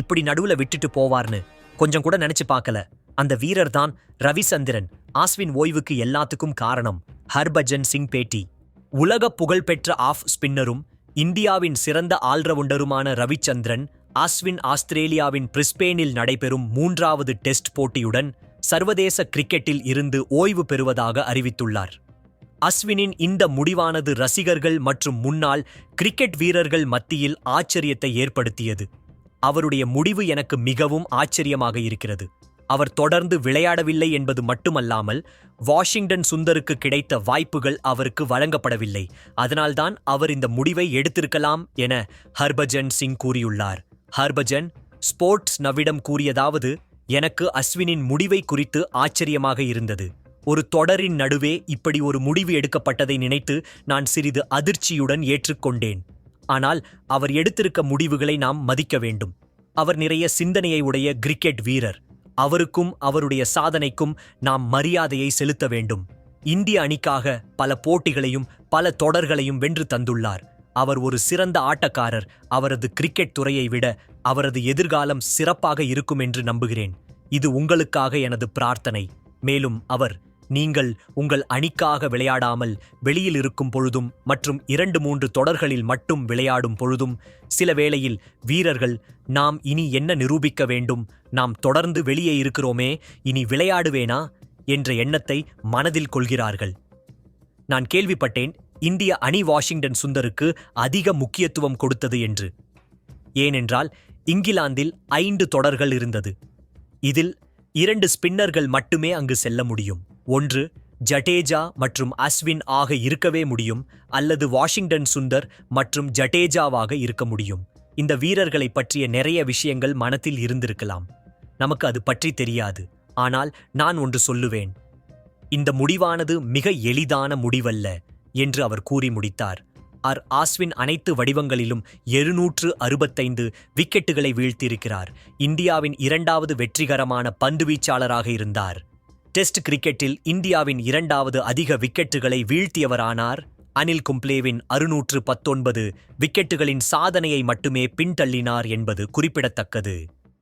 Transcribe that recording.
இப்படி நடுவுல விட்டுட்டு போவார்னு கொஞ்சம் கூட நினைச்சு பார்க்கல. அந்த வீரர் தான் ரவிசந்திரன் ஆஸ்வின் ஓய்வுக்கு எல்லாத்துக்கும் காரணம் ஹர்பஜன் சிங் பேட்டி. உலக புகழ்பெற்ற ஆஃப் ஸ்பின்னரும் இந்தியாவின் சிறந்த ஆல்ரவுண்டருமான ரவிச்சந்திரன் ஆஸ்வின் ஆஸ்திரேலியாவின் பிரிஸ்பேனில் நடைபெறும் மூன்றாவது டெஸ்ட் போட்டியுடன் சர்வதேச கிரிக்கெட்டில் இருந்து ஓய்வு பெறுவதாக அறிவித்துள்ளார். அஸ்வினின் இந்த முடிவானது ரசிகர்கள் மற்றும் முன்னாள் கிரிக்கெட் வீரர்கள் மத்தியில் ஆச்சரியத்தை ஏற்படுத்தியது. அவருடைய முடிவு எனக்கு மிகவும் ஆச்சரியமாக இருக்கிறது. அவர் தொடர்ந்து விளையாடவில்லை என்பது மட்டுமல்லாமல் வாஷிங்டன் சுந்தருக்கு கிடைத்த வாய்ப்புகள் அவருக்கு வழங்கப்படவில்லை. அதனால்தான் அவர் இந்த முடிவை எடுத்திருக்கலாம் என ஹர்பஜன் சிங் கூறியுள்ளார். ஹர்பஜன் ஸ்போர்ட்ஸ் நவிடம் கூறியதாவது எனக்கு அஸ்வினின் முடிவை குறித்து ஆச்சரியமாக இருந்தது. ஒரு தொடரின் நடுவே இப்படி ஒரு முடிவு எடுக்கப்பட்டதை நினைத்து நான் சிறிது அதிர்ச்சியுடன் ஏற்றுக்கொண்டேன். ஆனால் அவர் எடுத்திருக்க முடிவுகளை நாம் மதிக்க வேண்டும். அவர் நிறைய சிந்தனையை உடைய கிரிக்கெட் வீரர். அவருக்கும் அவருடைய சாதனைக்கும் நாம் மரியாதையை செலுத்த வேண்டும். இந்திய அணிக்காக பல போட்டிகளையும் பல தொடர்களையும் வென்று தந்துள்ளார். அவர் ஒரு சிறந்த ஆட்டக்காரர். அவரது கிரிக்கெட் துறையை விட அவரது எதிர்காலம் சிறப்பாக இருக்கும் என்று நம்புகிறேன். இது உங்களுக்காக எனது பிரார்த்தனை. மேலும் அவர் நீங்கள் உங்கள் அணிக்காக விளையாடாமல் வெளியில் இருக்கும் பொழுதும் மற்றும் இரண்டு மூன்று தொடர்களில் மட்டும் விளையாடும் பொழுதும் சில வேளையில் வீரர்கள் நாம் இனி என்ன நிரூபிக்க வேண்டும்? நாம் தொடர்ந்து வெளியே இருக்கிறோமே இனி விளையாடுவேனா? என்ற எண்ணத்தை மனதில் கொள்கிறார்கள். நான் கேள்விப்பட்டேன் இந்திய அணி வாஷிங்டன் சுந்தருக்கு அதிக முக்கியத்துவம் கொடுத்தது என்று. ஏனென்றால் இங்கிலாந்தில் ஐந்து தொடர்கள் இருந்தது. இதில் இரண்டு ஸ்பின்னர்கள் மட்டுமே அங்கு செல்ல முடியும். ஒன்று ஜடேஜா மற்றும் அஸ்வின் ஆக இருக்கவே முடியும் அல்லது வாஷிங்டன் சுந்தர் மற்றும் ஜடேஜாவாக இருக்க முடியும். இந்த வீரர்களை பற்றிய நிறைய விஷயங்கள் மனத்தில் இருந்திருக்கலாம். நமக்கு அது பற்றி தெரியாது. ஆனால் நான் ஒன்று சொல்லுவேன். இந்த முடிவானது மிக எளிதான முடிவல்ல என்று அவர் கூறி முடித்தார். ஆர். ஆஸ்வின் அனைத்து வடிவங்களிலும் எழுநூற்று அறுபத்தைந்து விக்கெட்டுகளை வீழ்த்தியிருக்கிறார். இந்தியாவின் இரண்டாவது வெற்றிகரமான பந்துவீச்சாளராக இருந்தார். டெஸ்ட் கிரிக்கெட்டில் இந்தியாவின் இரண்டாவது அதிக விக்கெட்டுகளை வீழ்த்தியவரானார் அனில் கும்ப்ளேவின் அறுநூற்று பத்தொன்பது விக்கெட்டுகளின் சாதனையை மட்டுமே பின்தள்ளினார் என்பது குறிப்பிடத்தக்கது.